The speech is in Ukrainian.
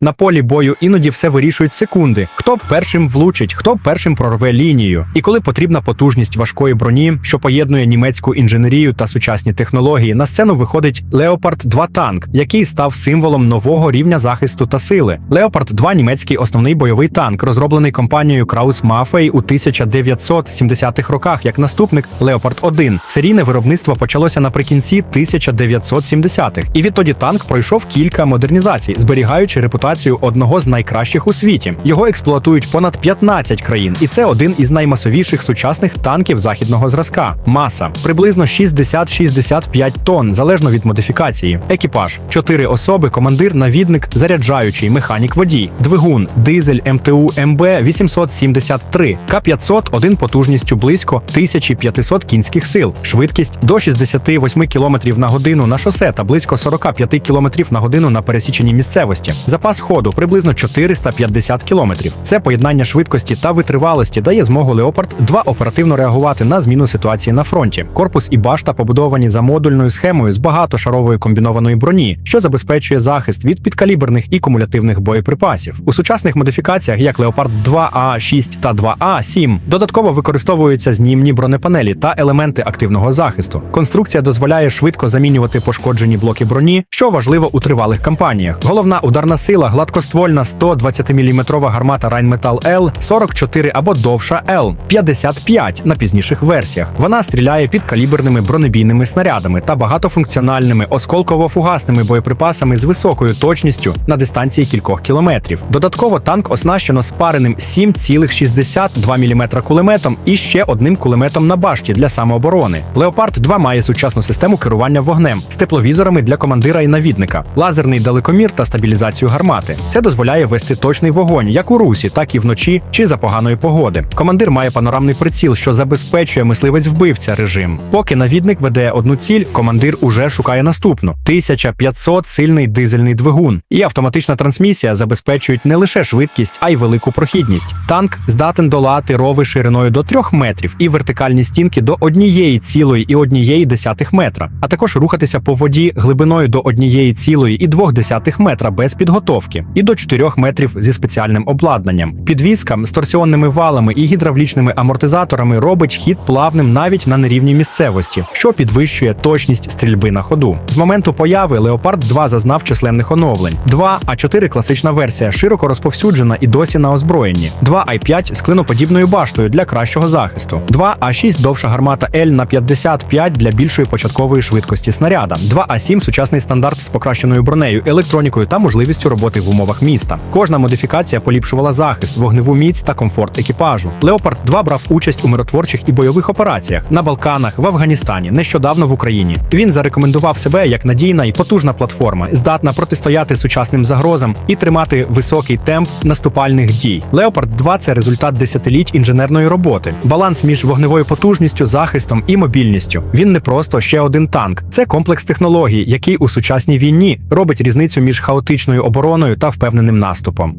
На полі бою іноді все вирішують секунди. Хто першим влучить, хто першим прорве лінію. І коли потрібна потужність важкої броні, що поєднує німецьку інженерію та сучасні технології, на сцену виходить Leopard 2 танк, який став символом нового рівня захисту та сили. Leopard 2 німецький основний бойовий танк, розроблений компанією Kraus Maffei у 1970-х роках як наступник Leopard 1. Серійне виробництво почалося наприкінці 1970-х. І відтоді танк пройшов кілька модернізацій, зберігаючи репутацію одного з найкращих у світі. Його експлуатують понад 15 країн, і це один із наймасовіших сучасних танків західного зразка. Маса приблизно 60-65 тонн, залежно від модифікації. Екіпаж: 4 особи, командир, навідник, заряджаючий, механік водій, двигун, дизель МТУ МБ 873, К500 один потужністю близько 1500 кінських сил, швидкість до 68 км на годину на шосе та близько 45 км на годину на пересіченій місцевості. Запас ходу приблизно 450 км. Це поєднання швидкості та витривалості дає змогу Леопард 2 оперативно реагувати на зміну ситуації на фронті. Корпус і башта побудовані за модульною схемою з багатошарової комбінованої броні, що забезпечує захист від підкаліберних і кумулятивних боєприпасів. У сучасних модифікаціях, як Леопард 2А6 та 2А7, додатково використовуються знімні бронепанелі та елементи активного захисту. Конструкція дозволяє швидко замінювати пошкоджені блоки броні, що важливо у тривалих кампаніях. Головна ударна сила гладкоствольна 120 мм гармата Rheinmetall L 44 або довша L 55 на пізніших версіях. Вона стріляє підкаліберними бронебійними снарядами та багатофункціональними осколково-фугасними боєприпасами з високою точністю на дистанції кількох кілометрів. Додатково танк оснащено спареним 7,62 мм кулеметом і ще одним кулеметом на башті для самооборони. Леопард 2 має сучасну систему керування вогнем з тепловізорами для командира і навідника, лазерний далекомір та стабілізацію гармати. Це дозволяє вести точний вогонь як у русі, так і вночі чи за поганої погоди. Командир має панорамний приціл, що забезпечує мисливець-вбивця режим. Поки навідник веде одну ціль, командир уже шукає наступну: 1500 сильний дизельний двигун. І автоматична трансмісія забезпечують не лише швидкість, а й велику прохідність. Танк здатен долати рови шириною до 3 метрів і вертикальні стінки до однієї цілої і однієї десятих метра, а також рухатися по воді глибиною до однієї цілої і двох десятих метра без підготовки, і до 4 метрів зі спеціальним обладнанням. Підвізка з торсіонними валами і гідравлічними амортизаторами робить хід плавним навіть на нерівній місцевості, що підвищує точність стрільби на ходу. З моменту появи Leopard 2 зазнав численних оновлень. 2 а 4 класична версія, широко розповсюджена і досі на озброєнні. 2 а 5 з клиноподібною баштою для кращого захисту. 2 а 6 довша гармата L на 55 для більшої початкової швидкості снаряда. 2 а 7 сучасний стандарт з покращеною бронею, електронікою та можливістю роботи в умовах міста. Кожна модифікація поліпшувала захист, вогневу міць та комфорт екіпажу. Leopard 2 брав участь у миротворчих і бойових операціях на Балканах, в Афганістані, нещодавно в Україні. Він зарекомендував себе як надійна і потужна платформа, здатна протистояти сучасним загрозам і тримати високий темп наступальних дій. Leopard 2 – це результат десятиліть інженерної роботи, баланс між вогневою потужністю, захистом і мобільністю. Він не просто ще один танк, це комплекс технологій, який у сучасній війні робить різницю між хаотичною обороною та впевненим наступом.